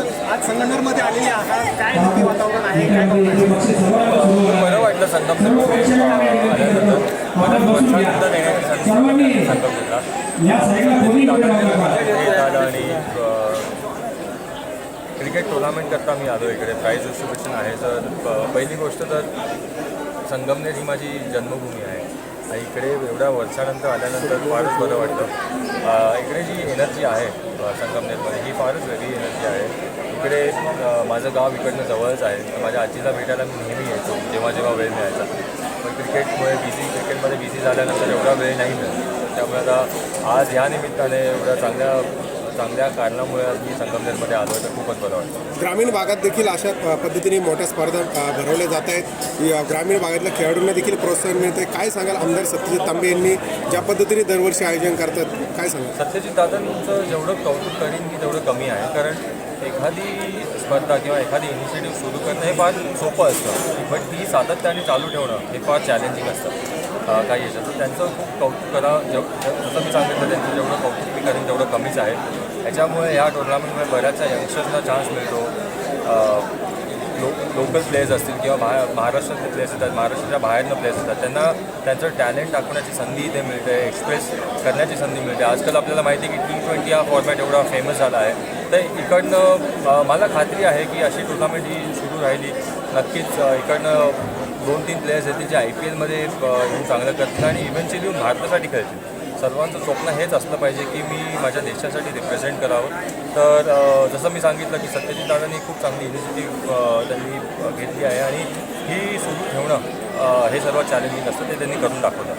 आज संगमनेरमध्ये आलेले आहात. काय नक्की वातावरण आहे? काय भावना आहे? बरं वाटलं संगमनेर मिळाली संगमनेरला. क्रिकेट आलं आणि अ, क्रिकेट टुर्नामेंट करता मी आलो इकडे. प्राईज डिस्ट्रीब्युशन आहे. तर पहिली गोष्ट तर संगमनेर ही माझी जन्मभूमी आहे. आणि इकडे एवढ्या वर्षानंतर आल्यानंतर फारच बरं वाटतं. इकडे जी एनर्जी आहे संगमनेरमध्ये ही फारच वेगळी एनर्जी आहे. इकडे माझं गाव इकडनं जवळच आहे. माझ्या आजीला भेटायला मी नेहमी यायचो जेव्हा जेव्हा वेळ मिळायचा. पण क्रिकेटमुळे बिझी क्रिकेटमध्ये बिझी झाल्यानंतर एवढा वेळ नाही मिळत. त्यामुळे आता आज ह्या निमित्ताने एवढ्या चांगल्या चांगल्या कारणामुळे आज मी संगमनेरमध्ये आलो तर खूपच बरं वाटतं ग्रामीण भागात देखील अशा पद्धतीने मोठ्या स्पर्धा भरवल्या जात आहेत. ग्रामीण भागातल्या खेळाडूंना देखील प्रोत्साहन मिळते काय सांगाल आमदार सत्यजित तांबे यांनी ज्या पद्धतीने दरवर्षी आयोजन करतात? काय सांगाल? सत्यजित दादांचं जेवढं कौतुक करीन मी तेवढं कमी आहे. कारण एखादी स्पर्धा किंवा एखादी इनिशिएटिव्ह सुरू करणं हे फार सोपं असतं. पण ती सातत्याने चालू ठेवणं हे फार चॅलेंजिंग असतं. काही याच्यात. तर त्यांचं खूप कौतुक करा जेव जसं मी सांगितलं त्यांचं जेवढं कौतुक मी करेन तेवढं कमीच आहे. त्याच्यामुळे ह्या टुर्नामेंटमुळे बऱ्याचशा यंगस्टर्सना चान्स मिळतो. लो लोकल प्लेयर्स असतील किंवा महा महाराष्ट्रातले प्लेयर्स येतात महाराष्ट्राच्या बाहेरनं प्लेयर्स येतात. त्यांना त्यांचं टॅलेंट दाखवण्याची संधी इथे मिळते एक्सप्रेस करण्याची संधी मिळते. आजकाल आपल्याला माहिती आहे की टी ट्वेंटी हा फॉर्मॅट एवढा फेमस झाला आहे. तर इकडनं मला खात्री आहे की अशी टुर्नामेंट ही सुरू राहिली. नक्कीच इकडनं दोन तीन प्लेयर्स आहेत जे आय पी एलमध्ये येऊन चांगलं करतील आणि इव्हेंच्युअली येऊन भारतासाठी खेळतील. सर्वांचं स्वप्न हेच असलं पाहिजे की मी माझ्या देशासाठी रिप्रेझेंट करावं. तर जसं मी सांगितलं की सत्यजित दादांनी खूप चांगली इनिशिएटिव्ह त्यांनी घेतली आहे आणि ही सुरू ठेवणं हे सर्वात चॅलेंजिंग असतं ते त्यांनी करून दाखवलं